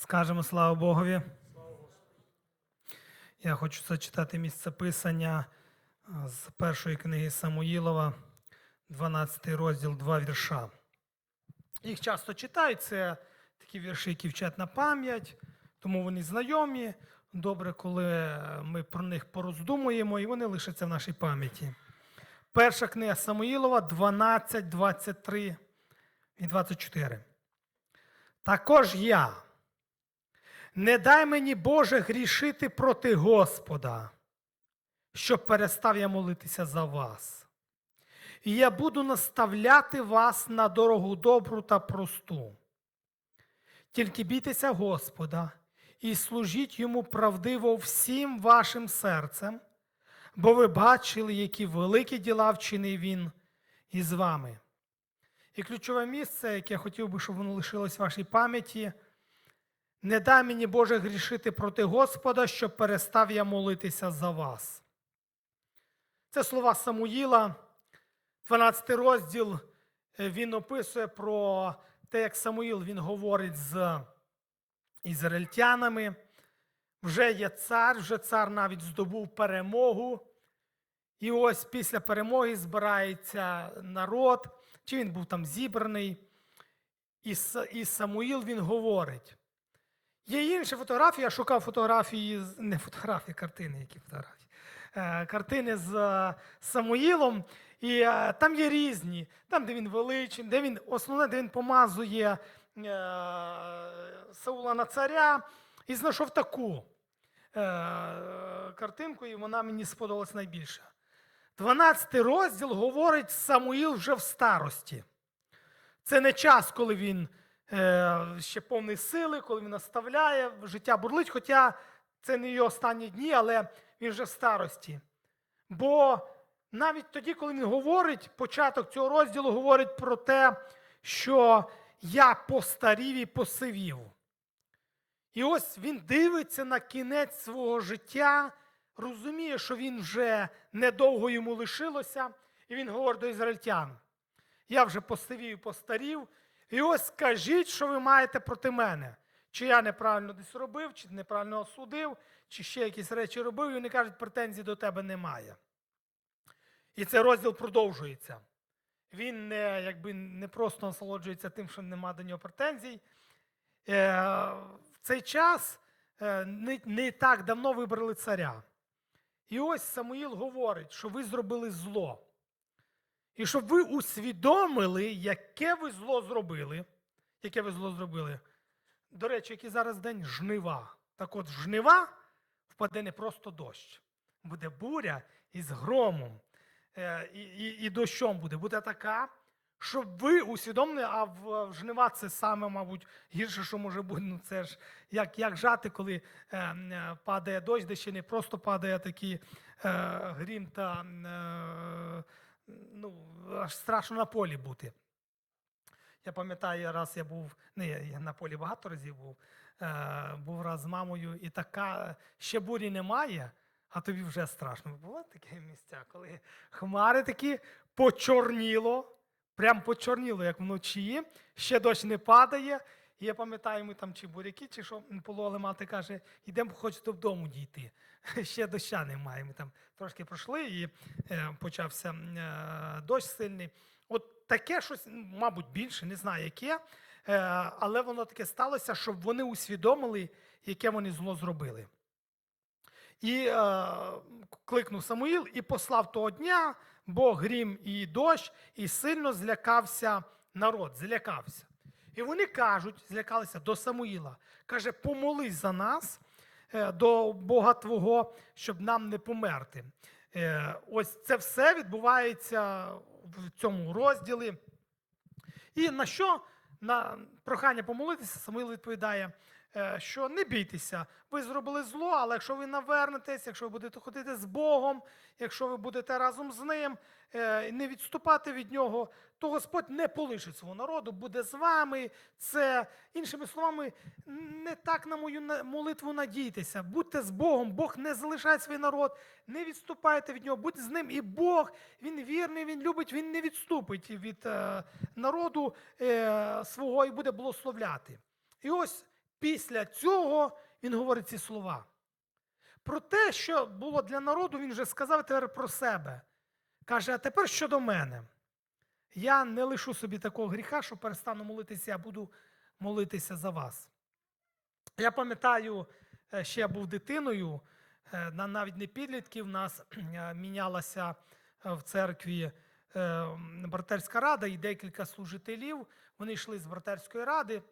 Скажемо слава Богові. Я хочу зачитати місце писання з першої книги Самуїлова, 12 розділ, 2 вірша. Їх часто читають, це такі вірші, які вчать на пам'ять, тому вони знайомі. Добре, коли ми про них пороздумуємо, і вони лишаться в нашій пам'яті. Перша книга Самуїлова, 12, 23 і 24. Також я. Не дай мені, Боже, грішити проти Господа, щоб перестав я молитися за вас. І я буду наставляти вас на дорогу добру та просту. Тільки бійтеся Господа і служіть йому правдиво всім вашим серцем, бо ви бачили, які великі діла вчинив він із вами. І ключове місце, яке я хотів би, щоб воно лишилось в вашій пам'яті. Не дай мені, Боже, грішити проти Господа, щоб перестав я молитися за вас. Це слова Самуїла, 12 розділ. е, Він описує про те, як Самуїл він говорить з ізраїльтянами. Вже є цар, вже цар навіть здобув перемогу. І ось після перемоги збирається народ, чи він був там зібраний. І Самуїл він говорить. Є інші фотографії, я шукав фотографії, не фотографії, картини, які фотографії. Е, Картини з е, Самуїлом. І е, там є різні, там, де він величий, де він основне, де він помазує Саула на царя. І знайшов таку картинку, і вона мені сподобалась найбільше. 12 розділ говорить Самуїл вже в старості. Це не час, коли він ще повний сили, коли він наставляє, життя бурлить, хоча це не його останні дні, але він вже в старості. Бо навіть тоді, коли він говорить, початок цього розділу говорить про те, що я постарів і посивів. І ось він дивиться на кінець свого життя, розуміє, що він вже недовго йому лишилося, і він говорить до ізраїльтян. Я вже посивів і постарів. І ось скажіть, що ви маєте проти мене. Чи я неправильно десь робив, чи неправильно осудив, чи ще якісь речі робив, і вони кажуть, претензій до тебе немає. І цей розділ продовжується. Він не, якби, не просто насолоджується тим, що нема до нього претензій. Е, в цей час е, не, не так давно вибрали царя. І ось Самуїл говорить, що ви зробили зло. І щоб ви усвідомили, яке ви зло зробили. Яке ви зло зробили. До речі, який зараз день жнива. Так от, жнива впаде не просто дощ. Буде буря із громом. Е, і, і, і дощом буде. Буде така, щоб ви усвідомили, а в, в жнива це саме, мабуть, гірше, що може бути. Ну, це ж як, як жати, коли е, е, падає дощ, де ще не просто падає такий е, грім та е, ну, аж страшно на полі бути. Я пам'ятаю, раз я був, не я на полі багато разів був, е, був раз з мамою, і така ще бурі немає, а тобі вже страшно. Було таке місця, коли хмари такі почорніло, прям почорніло, як вночі, ще дощ не падає. І я пам'ятаю, ми там чи буряки, чи що пололи, мати каже, йдемо хоч додому дійти. Ще доща немає. Ми там трошки пройшли і е, почався е, дощ сильний. От таке щось, мабуть, більше, не знаю яке, е, але воно таке сталося, щоб вони усвідомили, яке вони зло зробили. І е, кликнув Самуїл і послав того дня, бо грім і дощ, і сильно злякався народ, злякався. І вони кажуть, злякалися до Самуїла. Каже, помолись за нас е, до Бога Твого, щоб нам не померти. Е, Ось це все відбувається в цьому розділі. І на що на прохання помолитися, Самуїл відповідає, що не бійтеся, ви зробили зло, але якщо ви навернетесь, якщо ви будете ходити з Богом, якщо ви будете разом з ним, е, не відступати від нього, то Господь не полишить свого народу, буде з вами. Це, іншими словами, не так на мою молитву надійтеся. Будьте з Богом, Бог не залишає свій народ, не відступайте від нього, будьте з ним. І Бог, Він вірний, Він любить, Він не відступить від е, народу е, свого і буде благословляти. І ось після цього він говорить ці слова. Про те, що було для народу, він вже сказав тепер про себе. Каже, а тепер щодо мене. Я не лишу собі такого гріха, що перестану молитися, я буду молитися за вас. Я пам'ятаю, е, ще я був дитиною, е, на- навіть не підлітків, в нас е, мінялася в церкві братерська рада і декілька служителів. Вони йшли з братерської ради,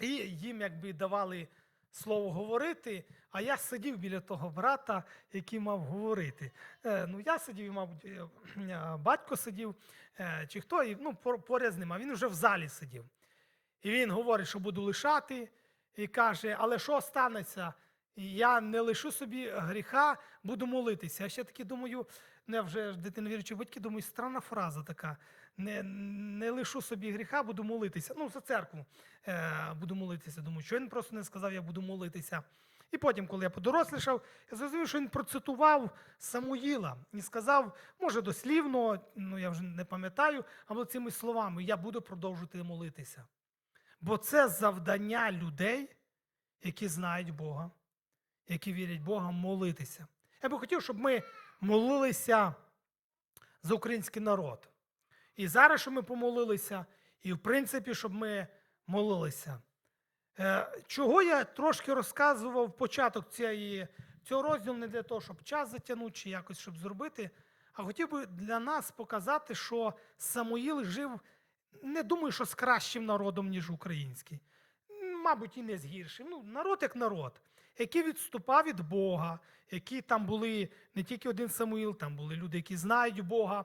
і їм якби давали слово говорити, а я сидів біля того брата, який мав говорити. Е, ну, я сидів, і, мабуть, е, е, батько сидів, е, чи хто, і, ну, поряд з ним, а він вже в залі сидів. І він говорить, що буду лишати, і каже: але що станеться? Я не лишу собі гріха, буду молитися. Я ще таки думаю, не вже ж дитина віруючі батьки, думаю, странна фраза така. Не, не лишу собі гріха, буду молитися. Ну, за церкву е, буду молитися. Думаю, що він просто не сказав, я буду молитися. І потім, коли я подорослішав, я зрозумів, що він процитував Самуїла і сказав, може, дослівно, ну я вже не пам'ятаю, або цими словами: я буду продовжувати молитися. Бо це завдання людей, які знають Бога, які вірять Бога, молитися. Я би хотів, щоб ми молилися за український народ. І зараз, щоб ми помолилися, і в принципі, щоб ми молилися. Е, Чого я трошки розказував початок цієї, цього розділу не для того, щоб час затягнути чи якось щоб зробити, а хотів би для нас показати, що Самуїл жив, не думаю, що з кращим народом, ніж український. Мабуть, і не з гіршим. Ну, народ як народ, який відступав від Бога, які там були не тільки один Самуїл, там були люди, які знають Бога.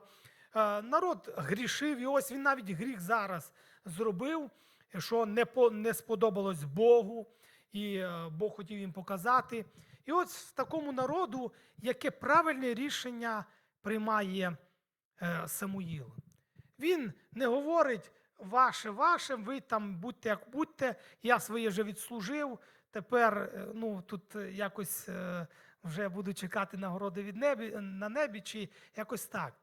Е, Народ грішив, і ось він навіть гріх зараз зробив, що не, по, не сподобалось Богу, і е, Бог хотів їм показати. І ось в такому народу, яке правильне рішення приймає е, Самуїл. Він не говорить ваше, ваше, ви там будьте як будьте, я своє вже відслужив. Тепер ну, тут якось вже буду чекати нагороди від небі, на небі, чи якось так.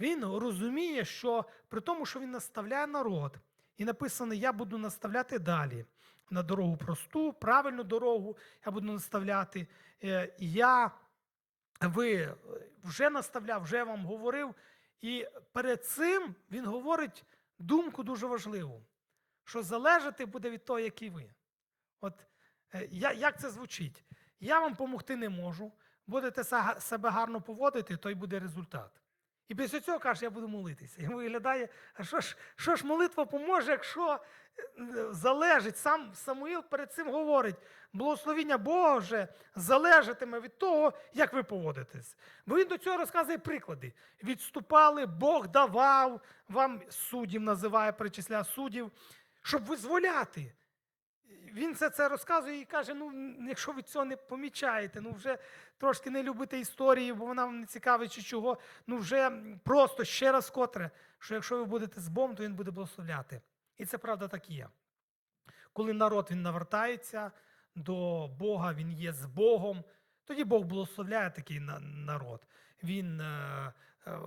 Він розуміє, що при тому, що він наставляє народ, і написано: Я буду наставляти далі на дорогу просту, правильну дорогу, я буду наставляти. Е, Я ви е, вже наставляв, вже вам говорив. І перед цим він говорить думку дуже важливу, що залежати буде від того, який ви. От е, я, як це звучить? Я вам допомогти не можу, будете себе гарно поводити, то й буде результат. І після цього каже, я буду молитися. І виглядає, а що ж, що ж молитва поможе, якщо е, залежить, сам Самуїл перед цим говорить, благословіння Боже залежатиме від того, як ви поводитесь. Бо він до цього розказує приклади. Відступали, Бог давав, вам суддів називає, перечисляє суддів, щоб визволяти. Він все це розказує і каже: ну, якщо ви цього не помічаєте, ну вже трошки не любите історії, бо вона вам не цікавить чи чого, ну вже просто ще раз котре, що якщо ви будете з Богом, то він буде благословляти. І це правда так є. Коли народ він навертається до Бога, він є з Богом, тоді Бог благословляє такий народ. Він е, е,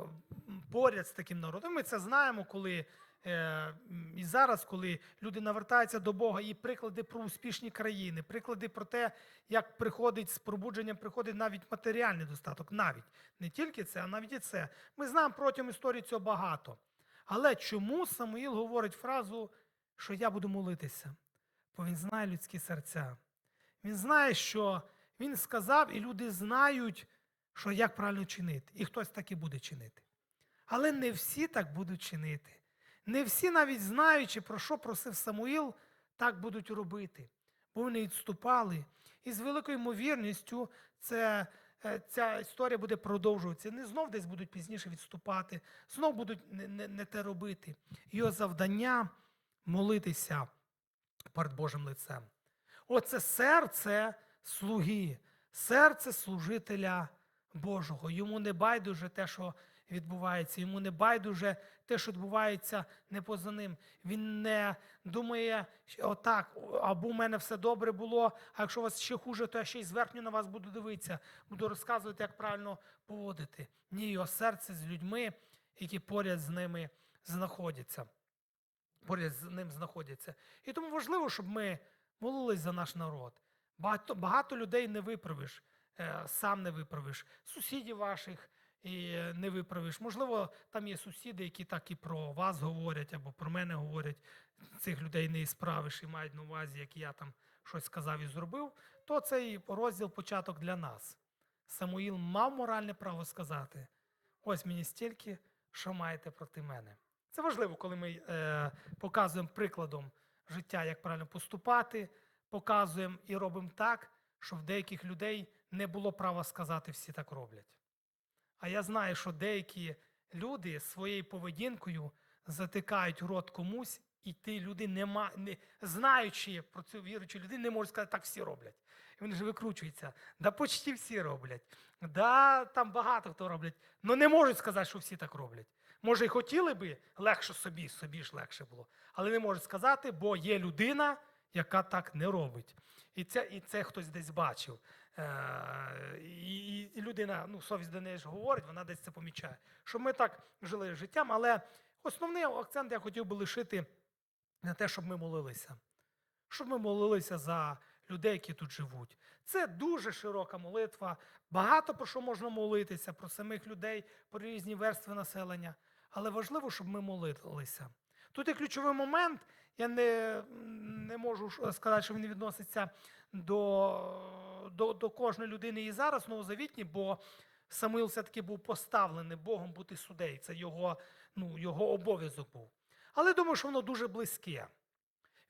поряд з таким народом. Ми це знаємо, коли і зараз, коли люди навертаються до Бога, і приклади про успішні країни, приклади про те, як приходить з пробудженням, приходить навіть матеріальний достаток. Навіть не тільки це, а навіть і це. Ми знаємо протягом історії цього багато. Але чому Самуїл говорить фразу, що я буду молитися? Бо він знає людські серця. Він знає, що він сказав, і люди знають, що як правильно чинити. І хтось так і буде чинити. Але не всі так будуть чинити. Не всі, навіть знаючи, про що просив Самуїл, так будуть робити. Бо вони відступали. І з великою ймовірністю це, е, ця історія буде продовжуватися. Не знов десь будуть пізніше відступати, знов будуть не, не, не те робити. Його завдання молитися перед Божим лицем. Оце серце слуги, серце служителя Божого. Йому не байдуже те, що відбувається, йому не байдуже те, що відбувається не поза ним. Він не думає, що отак, або у мене все добре було, а якщо у вас ще хуже, то я ще й зверхню на вас буду дивитися, буду розказувати, як правильно поводити. Ні, його серце з людьми, які поряд з ними знаходяться поряд з ним знаходяться. І тому важливо, щоб ми молились за наш народ. Багато, багато людей не виправиш, е, сам не виправиш, сусідів ваших і е, не виправиш. Можливо, там є сусіди, які так і про вас говорять або про мене говорять. Цих людей не справиш і мають на увазі, як я там щось сказав і зробив, то цей розділ початок для нас. Самуїл мав моральне право сказати: ось мені стільки, що маєте проти мене. Це важливо, коли ми е, показуємо прикладом життя, як правильно поступати, показуємо і робимо так, щоб в деяких людей не було права сказати, всі так роблять. А я знаю, що деякі люди своєю поведінкою затикають рот комусь, і ті люди, нема, не, знаючи про цю віруючу людину, не можуть сказати, так всі роблять. І вони ж викручуються. Да почти всі роблять. Да, там багато хто роблять. але не можуть сказати, що всі так роблять. Може, і хотіли би легше собі, собі ж легше було. Але не можуть сказати, бо є людина, яка так не робить. І це, і це хтось десь бачив. Е, і, людина, ну, совість до неї ж говорить, вона десь це помічає. Що ми так жили життям, але основний акцент я хотів би лишити на те, щоб ми молилися. Щоб ми молилися за людей, які тут живуть. Це дуже широка молитва. Багато про що можна молитися, про самих людей, про різні верстви населення. Але важливо, щоб ми молилися. Тут є ключовий момент. Я не, не можу сказати, що він відноситься до, до, до кожної людини і зараз новозавітні, бо Самуїл все-таки був поставлений Богом бути суддею. Це його, ну, його обов'язок був. Але думаю, що воно дуже близьке.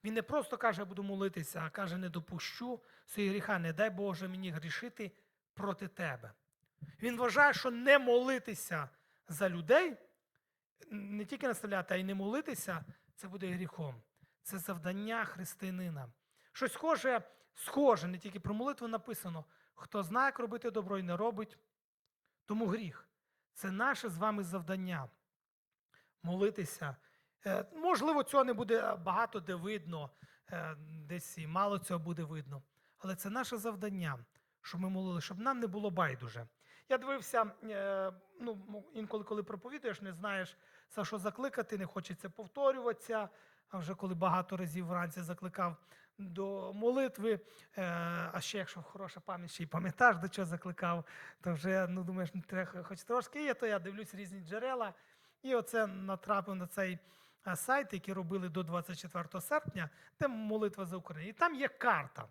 Він не просто каже, я буду молитися, а каже, не допущу своїх гріха, не дай Боже мені грішити проти тебе. Він вважає, що не молитися за людей, не тільки наставляти, а й не молитися, це буде гріхом. Це завдання християнина. Щось схоже, схоже, не тільки про молитву написано: хто знає, як робити добро і не робить, тому гріх. Це наше з вами завдання молитися. Е, Можливо, цього не буде багато де видно, е, десь і мало цього буде видно. Але це наше завдання, щоб ми молили, щоб нам не було байдуже. Я дивився, е, ну, інколи, коли проповідуєш, не знаєш, за що закликати, не хочеться повторюватися. А вже коли багато разів вранці закликав до молитви, е, а ще якщо хороша пам'ять, ще й пам'ятаєш, до чого закликав, то вже ну, думаєш, ну, хоч трошки є, то я дивлюсь різні джерела. І оце натрапив на цей сайт, який робили до 24 серпня, де молитва за Україну. І там є карта.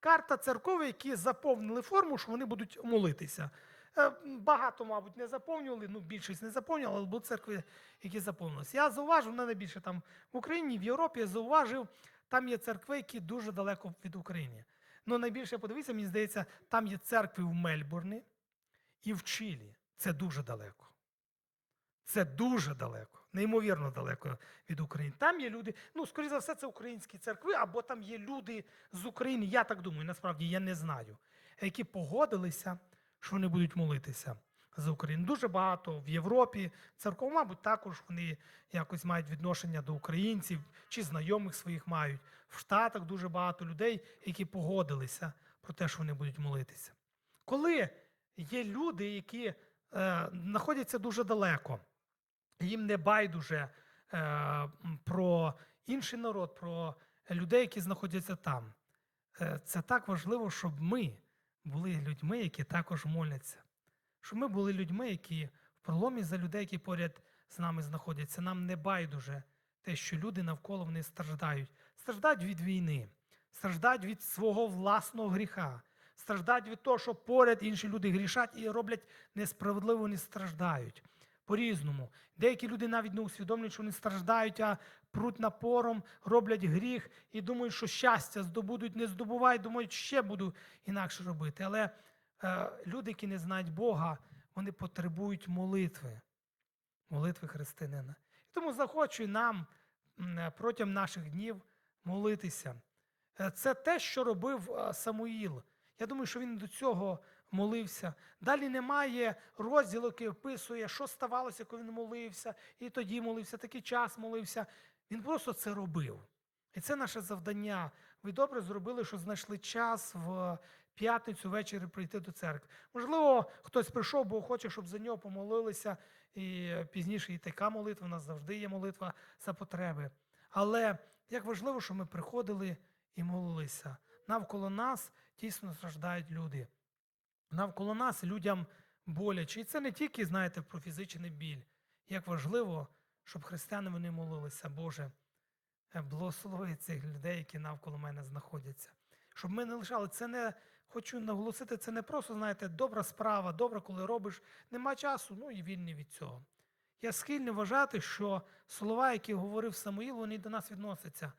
Карта церков, які заповнили форму, що вони будуть молитися. Е, Багато, мабуть, не заповнювали, ну більшість не заповнювали, але були церкви, які заповнилися. Я зауважив, не найбільше там в Україні, в Європі я зауважив, там є церкви, які дуже далеко від України. Ну, найбільше подивіться, мені здається, там є церкви в Мельбурні і в Чилі. Це дуже далеко. Це дуже далеко, неймовірно далеко від України. Там є люди, ну, скоріше за все, це українські церкви, або там є люди з України, я так думаю, насправді я не знаю, які погодилися, що вони будуть молитися за Україну. Дуже багато в Європі церков, мабуть, також вони якось мають відношення до українців чи знайомих своїх мають. В Штатах дуже багато людей, які погодилися про те, що вони будуть молитися. Коли є люди, які е, знаходяться дуже далеко, їм не байдуже е, про інший народ, про людей, які знаходяться там. Е, це так важливо, щоб ми були людьми, які також моляться. Щоб ми були людьми, які в проломі за людей, які поряд з нами знаходяться. Нам не байдуже те, що люди навколо вони страждають. Страждають від війни, страждають від свого власного гріха, страждають від того, що поряд інші люди грішать і роблять несправедливо, вони страждають. По-різному. Деякі люди навіть не усвідомлюють, що вони страждають, а пруть напором, роблять гріх і думають, що щастя здобудуть, не здобувають, думають, ще буду інакше робити. Але люди, які не знають Бога, вони потребують молитви, молитви християнина. Тому захочу нам е, протягом наших днів молитися. Е, Це те, що робив е, Самуїл. Я думаю, що він до цього молився. Далі немає розділу, який описує, що ставалося, коли він молився, і тоді молився, такий час молився. Він просто це робив. І це наше завдання. Ви добре зробили, що знайшли час в п'ятницю ввечері прийти до церкви. Можливо, хтось прийшов, бо хоче, щоб за нього помолилися. І пізніше і така молитва, у нас завжди є молитва за потреби. Але як важливо, що ми приходили і молилися. Навколо нас дійсно страждають люди. Навколо нас людям боляче. І це не тільки, знаєте, про фізичний біль. Як важливо, щоб християни вони молилися, Боже, е, благослови цих людей, які навколо мене знаходяться. Щоб ми не лишали, це не хочу наголосити, це не просто, знаєте, добра справа, добре, коли робиш, нема часу, ну і вільний від цього. Я схильний вважати, що слова, які говорив Самуїл, вони до нас відносяться.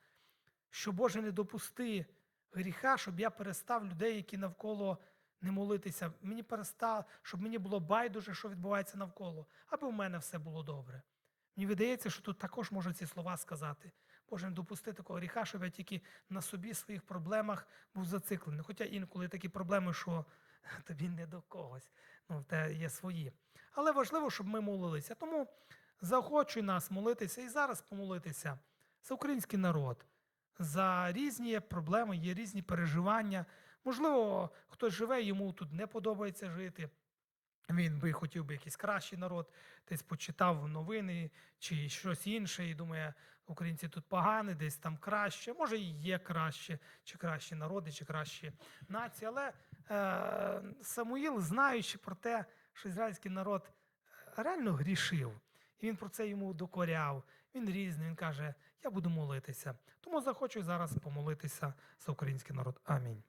Що Боже, не допусти гріха, щоб я перестав людей, які навколо не молитися. Мені перестав, щоб мені було байдуже, що відбувається навколо, аби в мене все було добре. Мені видається, що тут також можна ці слова сказати. Боже, не допусти такого гріха, щоб я тільки на собі своїх проблемах був зациклений. Хоча інколи такі проблеми, що тобі не до когось, ну, в те є свої. Але важливо, щоб ми молилися. Тому заохочуй нас молитися і зараз помолитися за український народ, за різні проблеми, є різні переживання. Можливо, хтось живе, йому тут не подобається жити. Він би хотів би якийсь кращий народ, десь почитав новини чи щось інше, і думає, українці тут погані, десь там краще. Може, і є краще, чи кращі народи, чи кращі нації. Але е, Самуїл, знаючи про те, що ізраїльський народ е, реально грішив, і він про це йому докоряв. Він різний, він каже: Я буду молитися. Тому захочу зараз помолитися за український народ. Амінь.